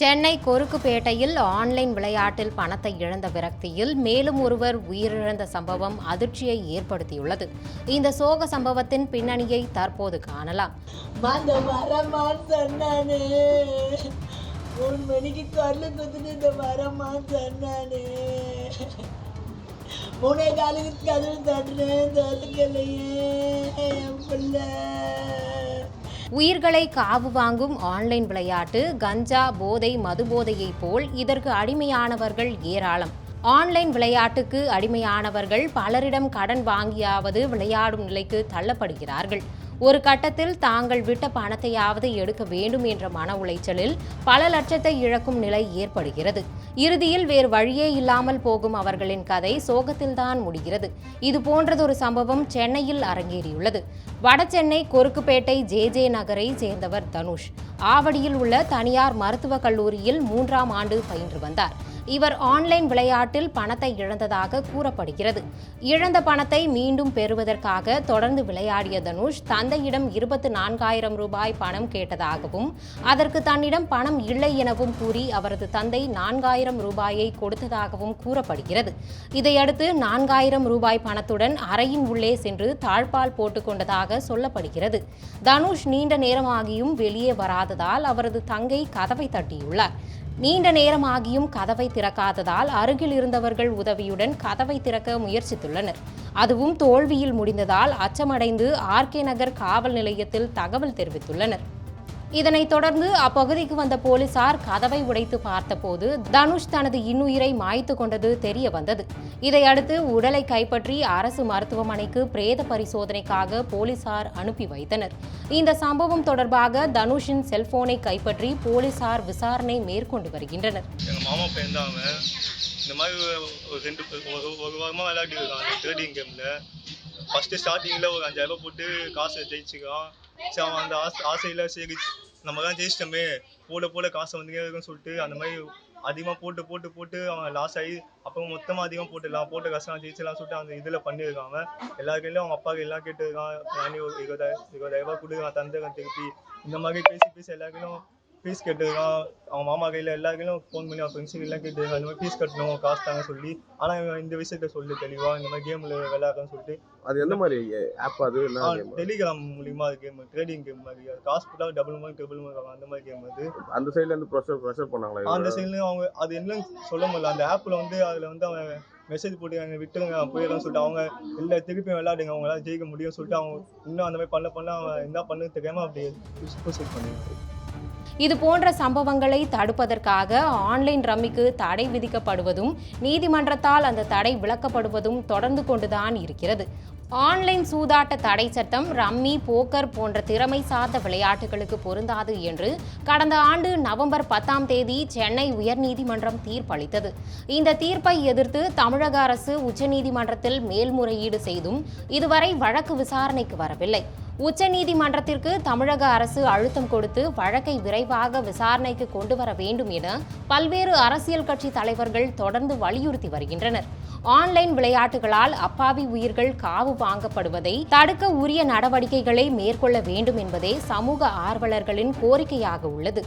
Chennai கொருக்குப்பேட்டையில் online விளையாட்டில் பணத்தை இழந்த விரக்தியில் மேலும் ஒருவர் உயிரிழந்த சம்பவம் அதிர்ச்சியை ஏற்படுத்தியுள்ளது. இந்த சோக சம்பவத்தின் பின்னணியை தற்போது காணலாம். மூணு மணிக்கு கல்லு குத்துட்டு இந்த வரமான்னு சொன்னானே. மூணே காலுக்கு கதவு தட்டுனேன் தட்டுக்கலையே என் பிள்ளை. உயிர்களை காவு வாங்கும் ஆன்லைன் விளையாட்டு கஞ்சா போதை மது போதையைப் போல் இதற்கு அடிமையானவர்கள் ஏராளம். ஆன்லைன் விளையாட்டுக்கு அடிமையானவர்கள் பலரிடம் கடன் வாங்கியாவது விளையாடும் நிலைக்கு தள்ளப்படுகிறார்கள். ஒரு கட்டத்தில் தாங்கள் விட்ட பணத்தையாவது எடுக்க வேண்டும் என்ற மன உளைச்சலில் பல லட்சத்தை இழக்கும் நிலை ஏற்படுகிறது. இறுதியில் வேறு வழியே இல்லாமல் போகும் அவர்களின் கதை சோகத்தில்தான் முடிகிறது. இது போன்றதொரு சம்பவம் சென்னையில் அரங்கேறியுள்ளது. வடசென்னை கொருக்குப்பேட்டை ஜே ஜே நகரை சேர்ந்தவர் தனுஷ். ஆவடியில் உள்ள தனியார் மருத்துவக் கல்லூரியில் மூன்றாம் ஆண்டு பயின்று வந்தார். இவர் ஆன்லைன் விளையாட்டில் பணத்தை இழந்ததாக கூறப்படுகிறது. இழந்த பணத்தை மீண்டும் பெறுவதற்காக தொடர்ந்து விளையாடிய தனுஷ் தந்தையிடம் இருபத்து நான்காயிரம் ரூபாய் பணம் கேட்டதாகவும் அதற்கு தன்னிடம் பணம் இல்லை எனவும் கூறி அவரது தந்தை நான்காயிரம் ரூபாயை கொடுத்ததாகவும் கூறப்படுகிறது. இதையடுத்து நான்காயிரம் ரூபாய் பணத்துடன் அறையின் உள்ளே சென்று தாழ்பால் போட்டுக்கொண்டதாக சொல்லப்படுகிறது. தனுஷ் நீண்ட நேரமாகியும் வெளியே வராததால் அவரது தங்கை கதவை தட்டியுள்ளார். நீண்ட நேரமாகியும் கதவை திறக்காததால் அருகில் இருந்தவர்கள் உதவியுடன் கதவை திறக்க முயற்சித்துள்ளனர். அதுவும் தோல்வியில் முடிந்ததால் அச்சமடைந்து ஆர்கே நகர் காவல் நிலையத்தில் தகவல் தெரிவித்துள்ளனர். இதனைத் தொடர்ந்து அப்பகுதிக்கு வந்த போலீசார் கதவை உடைத்து பார்த்தபோது தனுஷ் தனது இன்னுயிரை மாய்த்து கொண்டது தெரிய வந்தது. இதையடுத்து உடலை கைப்பற்றி அரசு மருத்துவமனைக்கு பிரேத பரிசோதனைக்காக போலீசார் அனுப்பி வைத்தனர். இந்த சம்பவம் தொடர்பாக தனுஷின் செல்போனை கைப்பற்றி போலீசார் விசாரணை மேற்கொண்டு வருகின்றனர். இந்த மாதிரி ஒரு ரெண்டு ஒரு வாரமாக விளையாடி இருக்கான் கேமில். ஃபஸ்ட்டு ஸ்டார்டிங்கில் ஒரு அஞ்சாயிரம் போட்டு காசு ஜெயிச்சுக்கான். சரி அவன் அந்த ஆசை ஆசையில் சரி நம்ம தான் ஜெயிச்சிட்டோமே. போட போட காசை வந்துட்டே இருக்குன்னு சொல்லிட்டு அந்த மாதிரி அதிகமாக போட்டு போட்டு போட்டு அவன் லாஸ் ஆகி அப்புறம் மொத்தமாக அதிகமாக போட்டுடலாம் போட்ட காசெல்லாம் ஜெயிச்சலாம் சொல்லிட்டு அந்த இதில் பண்ணியிருக்காங்க அவன். எல்லா கையிலையும் அவங்க அப்பாவுக்கு எல்லாம் கேட்டுருக்கான் நானே இருபதாயிரம் இருபதாயிரம் ரூபாய் கொடுக்குறான் தந்துடுறேன் திருப்பி. இந்த மாதிரி பேசி பேசி எல்லா கையிலும் ஃபீஸ் கட்டுறான் அவன் மாமா கையில் எல்லா கையிலும் ஃபோன் பண்ணி அவன் ஃப்ரெண்ட்ஸுக்கு எல்லாம் கேட்டுருக்கான் இந்த மாதிரி ஃபீஸ் கட்டணும் காசு தாங்க சொல்லி ஆனால் இவன் இந்த விஷயத்த சொல்லு தெளிவாக இந்த மாதிரி கேமில் விளையாடுறேன்னு சொல்லிட்டு. அது எந்த மாதிரி ஆப் அது? டெலிகிராம் மூலியமா அது கேம் ட்ரேடிங் கேம் மாதிரி. அது காசு போட்டால் டபுள் மணி ட்ரிபிள் மணி அந்த மாதிரி கேம் அது. அந்த சைடுல இருந்து ப்ரெஷர் ப்ரெஷர் பண்ணாங்களா அந்த? சைட்லயும் அவங்க அது என்னன்னு சொல்ல முடியல. அந்த ஆப்ல வந்து அதுல வந்து அவன் மெசேஜ் போட்டு அங்க விட்டுருங்க போயிடலாம் சொல்லிட்டு அவங்க இல்ல திருப்பி விளையாடுங்க அவங்களால ஜெயிக்க முடியும்னு சொல்லிட்டு அவங்க இன்னும் அந்த மாதிரி பண்ண பண்ண அவன் என்ன பண்ணு தெரியாம அப்படி சூசைட் பண்ணிருக்கான் இது போன்ற சம்பவங்களை தடுப்பதற்காக ஆன்லைன் ரம்மிக்கு தடை விதிக்கப்படுவதும் நீதிமன்றத்தால் அந்த தடை விலக்கப்படுவதும் தொடர்ந்து கொண்டுதான் இருக்கிறது. ஆன்லைன் சூதாட்ட தடை சட்டம் ரம்மி போக்கர் போன்ற திறமை சார்ந்த விளையாட்டுகளுக்கு பொருந்தாது என்று கடந்த ஆண்டு நவம்பர் பத்தாம் தேதி சென்னை உயர்நீதிமன்றம் தீர்ப்பளித்தது. இந்த தீர்ப்பை எதிர்த்து தமிழக அரசு உச்சநீதிமன்றத்தில் மேல்முறையீடு செய்தும் இதுவரை வழக்கு விசாரணைக்கு வரவில்லை. உச்சநீதிமன்றத்திற்கு தமிழக அரசு அழுத்தம் கொடுத்து வழக்கை விரைவாக விசாரணைக்கு கொண்டு வர வேண்டும் என பல்வேறு அரசியல் கட்சி தலைவர்கள் தொடர்ந்து வலியுறுத்தி வருகின்றனர். ஆன்லைன் விளையாட்டுகளால் அப்பாவி உயிர்கள் காவு வாங்கப்படுவதை தடுக்க உரிய நடவடிக்கைகளை மேற்கொள்ள வேண்டும் என்பதே சமூக ஆர்வலர்களின் கோரிக்கையாக உள்ளது.